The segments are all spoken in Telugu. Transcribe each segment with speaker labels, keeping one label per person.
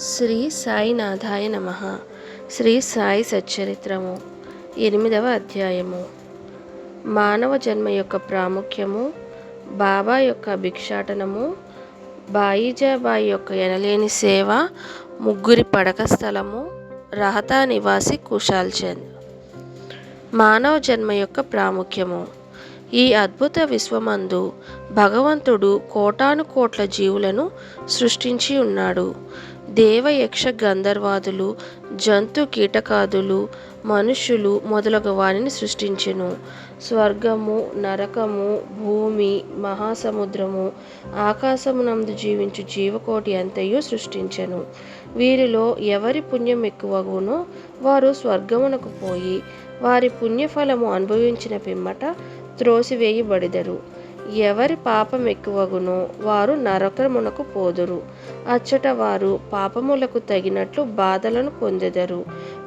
Speaker 1: శ్రీ సాయినాథాయ నమ. శ్రీ సాయి సచ్చరిత్రము. ఎనిమిదవ అధ్యాయము. మానవ జన్మ యొక్క ప్రాముఖ్యము బాబా యొక్క భిక్షాటనము బాయిజాబాయి యొక్క ఎనలేని సేవ ముగ్గురి పడక స్థలము రహతా నివాసి కుషాల్ చంద్ మానవ జన్మ యొక్క ప్రాముఖ్యము. ఈ అద్భుత విశ్వమందు భగవంతుడు కోటాను కోట్ల జీవులను సృష్టించి ఉన్నాడు. దేవయక్ష గంధర్వాదులు జంతు కీటకాదులు మనుషులు మొదలగు వారిని సృష్టించెను. స్వర్గము నరకము భూమి మహాసముద్రము ఆకాశమునందు జీవించు జీవకోటి అంతయు సృష్టించెను. వీరిలో ఎవరి పుణ్యం ఎక్కువగునో వారు స్వర్గమునకు పోయి వారి పుణ్యఫలము అనుభవించిన పిమ్మట త్రోసివేయబడిదరు. ఎవరి పాపం ఎక్కువగునో వారు నరకమునకు పోదురు. అచ్చట వారు పాపములకు తగినట్లు బాధలను పొందెదరు.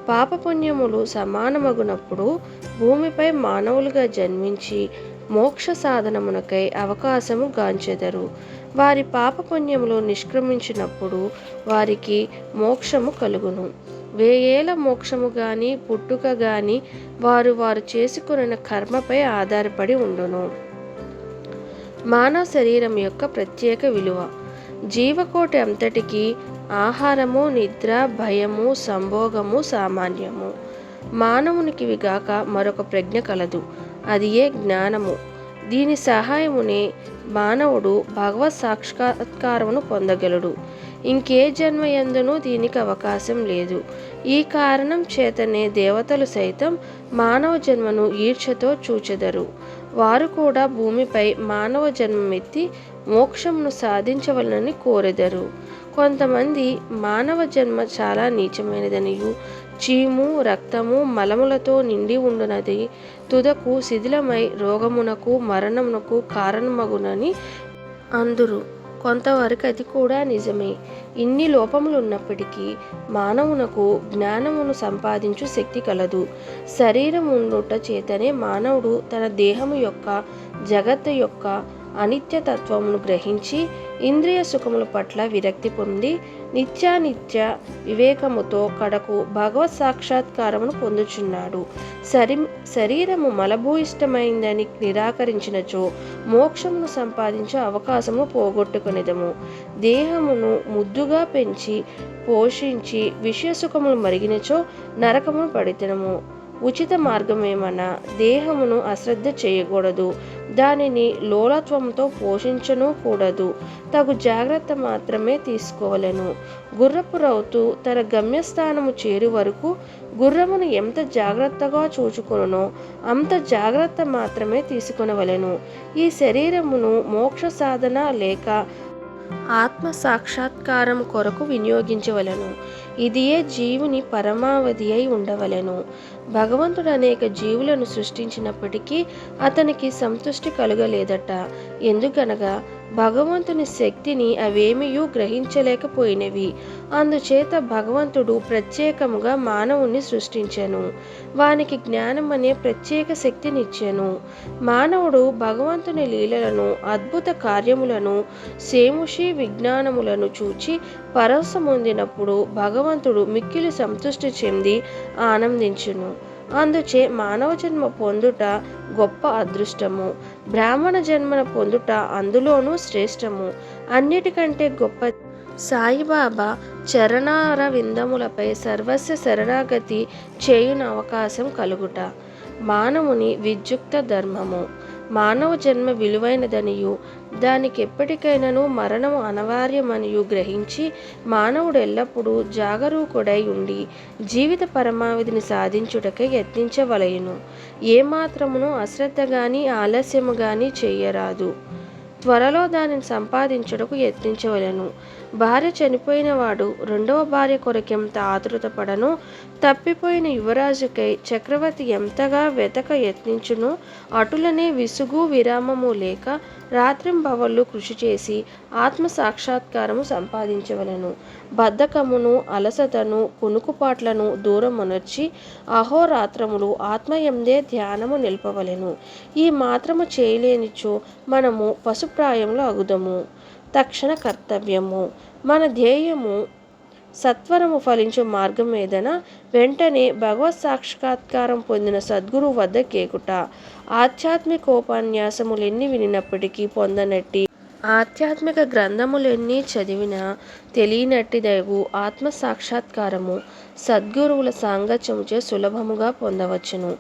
Speaker 1: పాపపుణ్యములు సమానమగునప్పుడు భూమిపై మానవులుగా జన్మించి మోక్ష సాధనమునకై అవకాశము గాంచెదరు. వారి పాపపుణ్యములు నిష్క్రమించినప్పుడు వారికి మోక్షము కలుగును. వేయేల మోక్షము గాని పుట్టుక గాని వారు వారు చేసుకున్న కర్మపై ఆధారపడి ఉండును. మానవ శరీరం యొక్క ప్రత్యేక విలువ. జీవకోటి అంతటికి ఆహారము నిద్ర భయము సంభోగము సామాన్యము. మానవునికి గాక మరొక ప్రజ్ఞ కలదు. అది ఏ జ్ఞానము? దీని సహాయమునే మానవుడు భగవత్ సాక్షాత్కారమును పొందగలడు. ఇంకే జన్మ ఎందునూ దీనికి అవకాశం లేదు. ఈ కారణం చేతనే దేవతలు సైతం మానవ జన్మను ఈర్ష్యతో చూచెదరు. వారు కూడా భూమిపై మానవ జన్మమెత్తి మోక్షమును సాధించవలనని కోరెదరు. కొంతమంది మానవ జన్మ చాలా నీచమైనదనియు. చీము రక్తము మలములతో నిండి ఉండునది. తుదకు శిథిలమై రోగమునకు మరణమునకు కారణమగునని అందురు. కొంతవరకు అది కూడా నిజమే. ఇన్ని లోపములు ఉన్నప్పటికీ మానవునకు జ్ఞానమును సంపాదించు శక్తి కలదు. శరీరం ఉండుట చేతనే మానవుడు తన దేహము యొక్క జగత్తు యొక్క అనిత్యతత్వమును గ్రహించి ఇంద్రియ సుఖముల పట్ల విరక్తి పొంది నిత్యానిత్య వివేకముతో కడకు భగవత్ సాక్షాత్కారమును పొందుచున్నాడు. శరీ శరీరము మలభూయిష్టమైందని నిరాకరించినచో మోక్షమును సంపాదించే అవకాశము పోగొట్టుకునేదము. దేహమును ముద్దుగా పెంచి పోషించి విషయసుఖములు మరిగినచో నరకమును పడితనము. ఉచిత మార్గమేమన దేహమును అశ్రద్ధ చేయకూడదు. దానిని లోలత్వంతో పోషించను కూడదు. తగు జాగ్రత్త మాత్రమే తీసుకోవలను. గుర్రపు రౌతు తన గమ్యస్థానము చేరు వరకు గుర్రమును ఎంత జాగ్రత్తగా చూచుకొనునో అంత జాగ్రత్త మాత్రమే తీసుకొనవలెను. ఈ శరీరమును మోక్ష సాధన లేక ఆత్మ సాక్షాత్కారం కొరకు వినియోగించవలను. ఇదియే జీవుని పరమావధి అయి ఉండవలెను. భగవంతుడు అనేక జీవులను సృష్టించినప్పటికీ అతనికి సంతృష్టి కలుగలేదట. ఎందుకనగా భగవంతుని శక్తిని అవేమియూ గ్రహించలేకపోయినవి. అందుచేత భగవంతుడు ప్రత్యేకముగా మానవుని సృష్టించెను. వానికి జ్ఞానం అనే ప్రత్యేక శక్తినిచ్చాను. మానవుడు భగవంతుని లీలలను అద్భుత కార్యములను సేముషి విజ్ఞానములను చూచి పరవశమొందినప్పుడు భగవంతుడు మిక్కిలి సంతృష్టి చెంది ఆనందించును. అందుచే మానవ జన్మ పొందుట గొప్ప అదృష్టము. బ్రాహ్మణ జన్మన పొందుట అందులోనూ శ్రేష్టము. అన్నిటికంటే గొప్ప సాయిబాబా చరణార విందములపై సర్వస్వ శరణాగతి చేయున అవకాశం కలుగుట. మానవుని విద్యుక్త ధర్మము. మానవ జన్మ విలువైనదనియు దానికి ఎప్పటికైనాను మరణం అనివార్యమనియు గ్రహించి మానవుడు ఎల్లప్పుడూ జాగరూకుడై ఉండి జీవిత పరమావధిని సాధించుటకై యత్నించవలయును. ఏమాత్రమును అశ్రద్ధ గాని ఆలస్యము గాని చేయరాదు. త్వరలో దానిని సంపాదించుటకు యత్నించవలను. భార్య చనిపోయిన వాడు రెండవ భార్య కొరకెంత ఆతృతపడను తప్పిపోయిన యువరాజుకై చక్రవర్తి ఎంతగా వెతక యత్నించును? అటులనే విసుగు విరామము లేక రాత్రింబవళ్ళు కృషి చేసి ఆత్మ సాక్షాత్కారము సంపాదించవలను. బద్ధకమును అలసతను కునుకుపాట్లను దూరమునర్చి అహోరాత్రములు ఆత్మయందే ధ్యానము నిలపవలెను. ఈ మాత్రము చేయలేనిచో మనము పశుప్రాయంలో అగుదము. తక్షణ కర్తవ్యము. మన ధ్యేయము సత్వరము ఫలించు మార్గం ఏదైనా వెంటనే భగవత్ సాక్షాత్కారం పొందిన సద్గురు వద్ద కేకుట ఆధ్యాత్మికోపన్యాసములెన్ని వినినప్పటికీ పొందనట్టి ఆధ్యాత్మిక గ్రంథములెన్ని చదివినా తెలియనట్టిదగు ఆత్మ సాక్షాత్కారము సద్గురువుల సాంగత్యముచే సులభముగా పొందవచ్చును.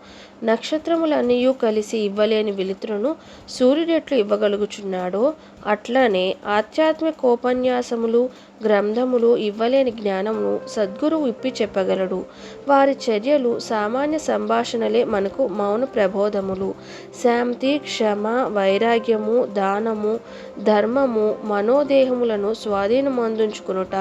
Speaker 1: నక్షత్రములన్నీయు కలిసి ఇవ్వలేని వెలుతురును సూర్యుడెట్లు ఇవ్వగలుగుచున్నాడో అట్లనే ఆధ్యాత్మికోపన్యాసములు గ్రంథములు ఇవ్వలేని జ్ఞానమును సద్గురువు ఇప్పి చెప్పగలడు. వారి చర్యలు సామాన్య సంభాషణలే మనకు మౌన ప్రబోధములు. శాంతి క్షమ వైరాగ్యము దానము ధర్మము మనోదేహములను స్వాధీనమందుంచుకునుట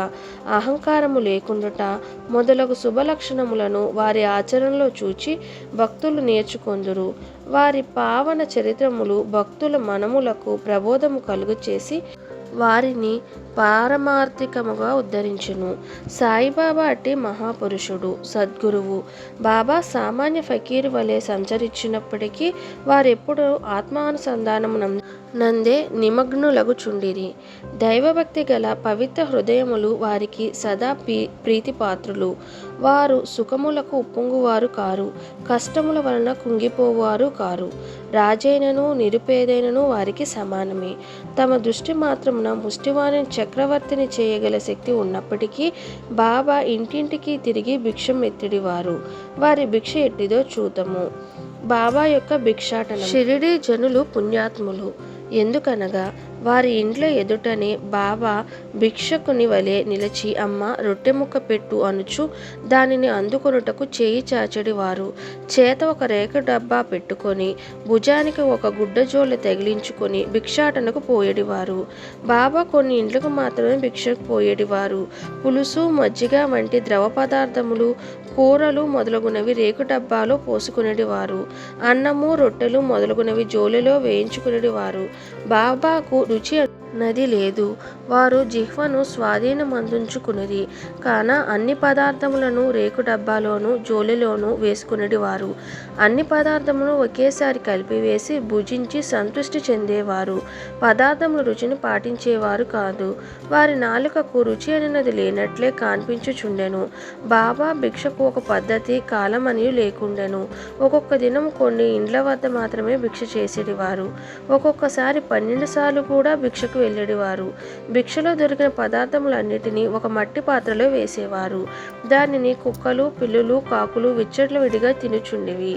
Speaker 1: అహంకారము లేకుండుట మొదలగు శుభలక్షణములను వారి ఆచరణలో చూచి భక్తులు నేర్చుకొందురు. వారి పావన చరిత్రములు భక్తుల మనములకు ప్రబోధము కలుగు చేసి వారిని పారమార్థికముగా ఉద్ధరించును. సాయిబాబా అట్టి మహాపురుషుడు సద్గురువు. బాబా సామాన్య ఫకీరు వలె సంచరించినప్పటికీ వారెప్పుడు ఆత్మానుసంధానము నందే నిమగ్నులగుచుండిరి. దైవభక్తి గల పవిత్ర హృదయములు వారికి సదా పీ ప్రీతిపాత్రులు. వారు సుఖములకు ఉప్పొంగువారు కారు. కష్టముల వలన కుంగిపోవారు కారు. రాజైనను నిరుపేదైనను వారికి సమానమే. తమ దృష్టి మాత్రమున ముష్టివాణిని చక్రవర్తిని చేయగల శక్తి ఉన్నప్పటికీ బాబా ఇంటింటికి తిరిగి భిక్షం ఎత్తిడివారు వారి భిక్ష ఎట్టిదో చూద్దాము బాబా యొక్క భిక్షాటన షిరిడి జనులు పుణ్యాత్ములు. ఎందుకనగా వారి ఇంట్లో ఎదుటనే బాబా భిక్షకుని వలె నిలిచి అమ్మ రొట్టె ముక్క పెట్టు అనుచు దానిని అందుకొనుటకు చేయి చాచడి వారు. చేత ఒక రేఖ డబ్బా పెట్టుకొని భుజానికి ఒక గుడ్డజోళ్ళ తగిలించుకొని భిక్షాటనకు పోయేడివారు బాబా కొన్ని ఇండ్లకు మాత్రమే భిక్షకు పోయేడివారు పులుసు మజ్జిగ వంటి ద్రవ పదార్థములు కూరలు మొదలగునవి రేకు డబ్బాలో పోసుకునేటివారు. అన్నము రొట్టెలు మొదలగునవి జోలిలో వేయించుకునేటివారు. బాబాకు రుచి నది లేదు. వారు జిహ్వను స్వాధీనమందుంచుకున్నది కాన అన్ని పదార్థములను రేకు డబ్బాలోను జోలిలోను వేసుకునేటివారు అన్ని పదార్థములను ఒకేసారి కలిపివేసి భుజించి సంతృష్టి చెందేవారు. పదార్థముల రుచిని పాటించేవారు కాదు. వారి నాలుకకు రుచి అనినది లేనట్లే కాన్పించుచుండెను. బాబా భిక్షకు ఒక పద్ధతి కాలం లేకుండెను. ఒక్కొక్క దినం కొన్ని ఇండ్ల వద్ద మాత్రమే భిక్ష చేసేటివారు ఒక్కొక్కసారి పన్నెండు సార్లు కూడా భిక్షకు వెళ్ళేవారు. భిక్షలో దొరికిన పదార్థములన్నిటినీ ఒక మట్టి పాత్రలో వేసేవారు. దానిని కుక్కలు పిల్లులు కాకులు విచ్చట్లు విడిగా తినుచుండివి.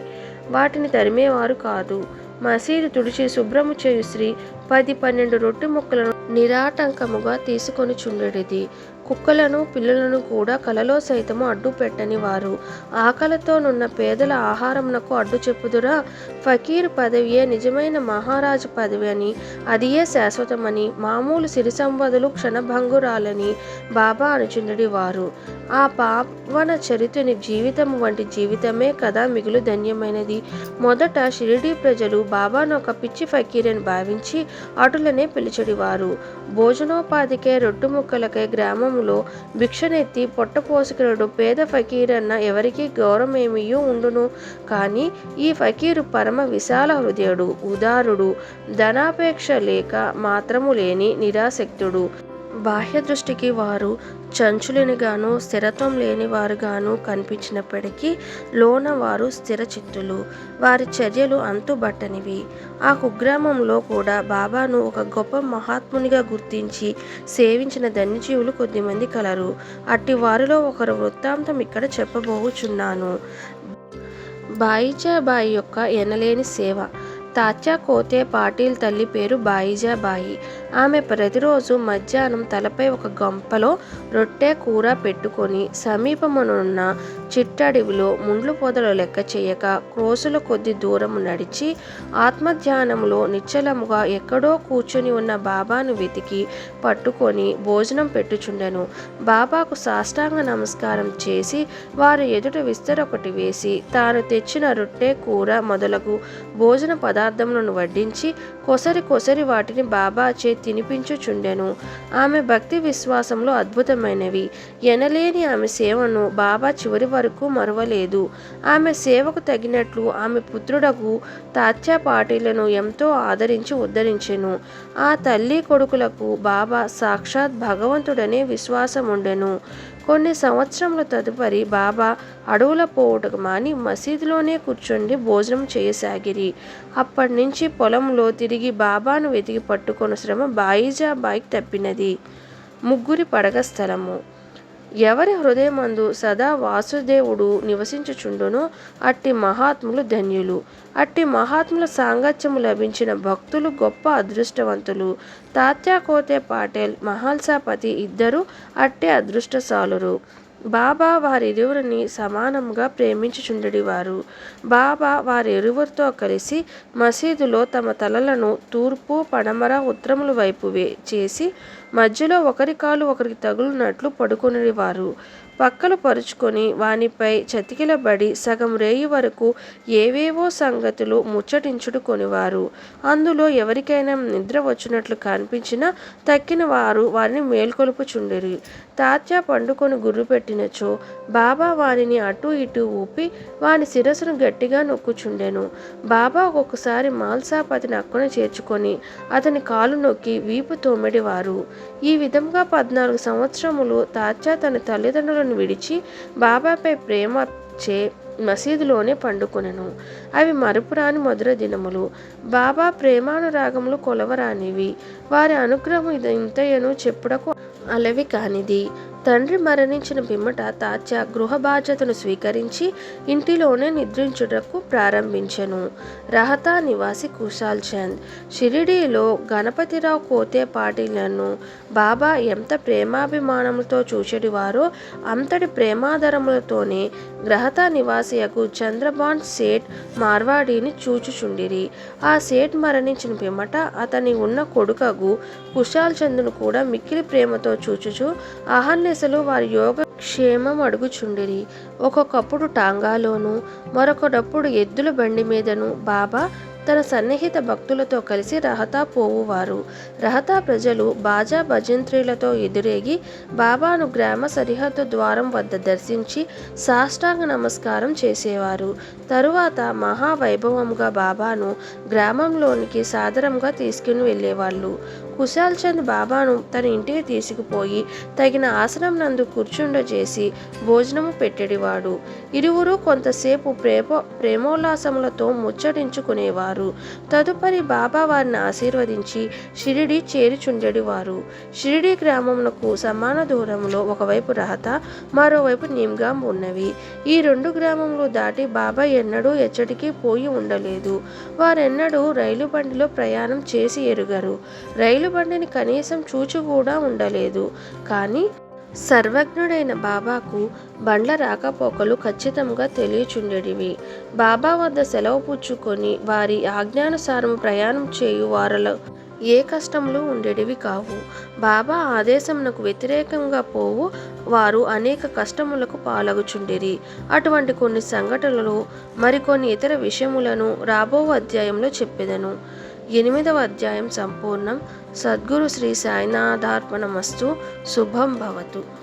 Speaker 1: వాటిని తరిమేవారు కాదు. మసీదు తుడిచి శుభ్రము చేయు స్త్రీ పది పన్నెండు రొట్టె ముక్కలను నిరాటంకముగా తీసుకొని చుండెడిది కుక్కలను పిల్లులను కూడా కలలో సైతము అడ్డు పెట్టని వారు ఆకలితోనున్న పేదల ఆహారమునకు అడ్డు చెప్పుదురా. ఫకీర్ పదవియే నిజమైన మహారాజు పదవి అని అదియే శాశ్వతమని మామూలు సిరి సంపదలు క్షణభంగురాలని బాబా అనుచుండడి వారు ఆ పావన చరిత్రని జీవితం వంటి జీవితమే కదా మిగులు ధన్యమైనది. మొదట షిరిడీ ప్రజలు బాబాను ఒక పిచ్చి ఫకీర్ అని భావించి అటులనే పిలిచడివారు. భోజనోపాధికే రొట్టు గ్రామం గ్రామంలో భిక్షనెత్తి పొట్టపోసుకునుడు పేద ఫకీరన్న ఎవరికి గౌరవమేమియూ ఉండును? కానీ ఈ ఫకీరు పరమ విశాల హృదయుడు ఉదారుడు ధనాపేక్ష లేక మాత్రము లేని నిరాసక్తుడు. బాహ్య దృష్టికి వారు చంచులేనిగాను స్థిరత్వం లేని వారుగాను కనిపించినప్పటికీ లోన వారు స్థిరచిత్తులు. వారి చర్యలు అంతుబట్టనివి. ఆ కుగ్రామంలో కూడా బాబాను ఒక గొప్ప మహాత్మునిగా గుర్తించి సేవించిన ధన్యజీవులు కొద్దిమంది కలరు. అట్టి వారిలో ఒకరు వృత్తాంతం ఇక్కడ చెప్పబోచున్నాను. బాయిజాబాయి యొక్క ఎనలేని సేవ. తాత్యా కోతే పాటిల్ తల్లి పేరు బాయిజాబాయి. ఆమె ప్రతిరోజు మధ్యాహ్నం తలపై ఒక గంపలో రొట్టె కూర పెట్టుకొని సమీపమునున్న చిట్టడివిలో ముండ్లు పొదలు లెక్క చేయక క్రోసుల కొద్ది దూరం నడిచి ఆత్మధ్యానంలో నిశ్చలముగా ఎక్కడో కూర్చొని ఉన్న బాబాను వెతికి పట్టుకొని భోజనం పెట్టుచుండెను. బాబాకు సాష్టాంగ నమస్కారం చేసి వారి ఎదుట విస్తరొకటి వేసి తాను తెచ్చిన రొట్టె కూర మొదలగు భోజన పదార్థములను వడ్డించి కొసరి కొసరి వాటిని బాబా చే తినిపించుచుండెను. ఆమె భక్తి విశ్వాసంలో అద్భుతమైనవి. ఎనలేని ఆమె సేవను బాబా చివరి వరకు మరువలేదు. ఆమె సేవకు తగినట్లు ఆమె పుత్రుడకు తాత్యా పాటీలను ఎంతో ఆదరించి ఉద్ధరించెను. ఆ తల్లి కొడుకులకు బాబా సాక్షాత్ భగవంతుడనే విశ్వాసం ఉండెను కొన్ని సంవత్సరముల తదుపరి బాబా అడవుల పోవుటకు మాని మసీదులోనే కూర్చుండి భోజనం చేయసాగిరి. అప్పటి నుంచి పొలంలో తిరిగి బాబాను వెతికి పట్టుకున్న శ్రమ బాయిజాబాయికి తప్పినది. ముగ్గురి పడగ స్థలము. ఎవరి హృదయమందు సదా వాసుదేవుడు నివసించుచుండునో అట్టి మహాత్ములు ధన్యులు. అట్టి మహాత్ముల సాంగత్యము లభించిన భక్తులు గొప్ప అదృష్టవంతులు. తాత్యా కోతే పాటేల్ మహాల్సాపతి ఇద్దరు అట్టి అదృష్టశాలురు. బాబా వారిరువురిని సమానంగా ప్రేమించుచుండెడివారు. బాబా వారిరువురితో కలిసి మసీదులో తమ తలలను తూర్పు పడమర ఉత్తరముల వైపు వే చేసి మధ్యలో ఒకరి కాలు ఒకరికి తగులునట్లు పడుకొనివారు పక్కలు పరుచుకొని వానిపై చతికిలబడి సగం రేయి వరకు ఏవేవో సంగతులు ముచ్చటించుడు కొనివారు అందులో ఎవరికైనా నిద్ర వచ్చినట్లు కనిపించినా తక్కిన వారు వారిని మేల్కొలుపుచుండిరి. తాత్యా పండుకొని గుర్రు పెట్టినచో బాబా వారిని అటు ఇటు ఊపి వాని శిరస్సును గట్టిగా నొక్కుచుండెను. బాబా ఒక్కొక్కసారి మాల్సాపతిని అక్కున చేర్చుకొని అతని కాలు నొక్కి వీపు తోమెడివారు. ఈ విధంగా పద్నాలుగు సంవత్సరములు తాత్యా తన తల్లిదండ్రులను విడిచి బాబాపై ప్రేమ చే మసీదులోనే పండుకొనెను. అవి మరుపురాని మధుర దినములు. బాబా ప్రేమానురాగములు కొలవరానివి. వారి అనుగ్రహం ఇది ఇంతయను చెప్పుడకు అలవి కానిది. తండ్రి మరణించిన పిమ్మట తాత్య గృహ బాధ్యతను స్వీకరించి ఇంటిలోనే నిద్రించుటకు ప్రారంభించెను. రహతా నివాసి కుశాల్ చంద్ షిరిడీలో గణపతిరావు కోతే పాటిలను. బాబా ఎంత ప్రేమాభిమానములతో చూచెడివారో అంతటి ప్రేమాదరములతోనే గ్రహతా నివాసియకు చంద్రబాన్ సేట్ మార్వాడిని చూచుచుండిరి. ఆ సేట్ మరణించిన పిమ్మట అతని ఉన్న కొడుకగు కుశాల్ చంద్ను కూడా మిక్కిలి ప్రేమతో చూచుచు అహర్నిశలు వారి యోగ క్షేమం అడుగుచుండిరి. ఒక్కొక్కప్పుడు టాంగాలోను మరొకటప్పుడు ఎద్దుల బండి మీదను బాబా తన సన్నిహిత భక్తులతో కలిసి రహతా పోవువారు. రహతా ప్రజలు బాజా భజంత్రీలతో ఎదురేగి బాబాను గ్రామ సరిహద్దు ద్వారం వద్ద దర్శించి సాష్టాంగ నమస్కారం చేసేవారు. తరువాత మహావైభవంగా బాబాను గ్రామంలోనికి సాదరంగా తీసుకుని వెళ్ళేవాళ్ళు. కుశాల్ చంద్ బాబాను తన ఇంటికి తీసుకుపోయి తగిన ఆసనం నందు కూర్చుండజేసి భోజనము పెట్టెడివాడు. ఇరువురు కొంతసేపు ప్రేమ ప్రేమోల్లాసములతో ముచ్చటించుకునేవారు. తదుపరి బాబా వారిని ఆశీర్వదించి షిరిడి చేరిచుండెడివారు. షిరిడి గ్రామమునకు సమాన దూరంలో ఒకవైపు రహత మరోవైపు నిమ్గాం ఉన్నవి. ఈ రెండు గ్రామములు దాటి బాబా ఎన్నడూ ఎచ్చటికి పోయి ఉండలేదు. వారెన్నడూ రైలు బండిలో ప్రయాణం చేసి ఎరుగరు. రైలు బండిని కనీసం చూచి కూడా ఉండలేదు. కానీ సర్వజ్ఞుడైన బాబాకు బండ్ల రాకపోకలు ఖచ్చితంగా తెలియచుండెడివి. బాబా వద్ద సెలవు పుచ్చుకొని వారి ఆజ్ఞానుసారం ప్రయాణం చేయు వారలో ఏ కష్టములు ఉండేటివి కావు. బాబా ఆదేశమునకు వ్యతిరేకంగా పోవు వారు అనేక కష్టములకు పాలగుచుండిరి. అటువంటి కొన్ని సంఘటనలు మరికొన్ని ఇతర విషయములను రాబో అధ్యాయంలో చెప్పెదను. ఎనిమిదవ అధ్యాయం సంపూర్ణం. సద్గురు శ్రీ సాయినాథార్పణమస్తు. శుభం భవతు.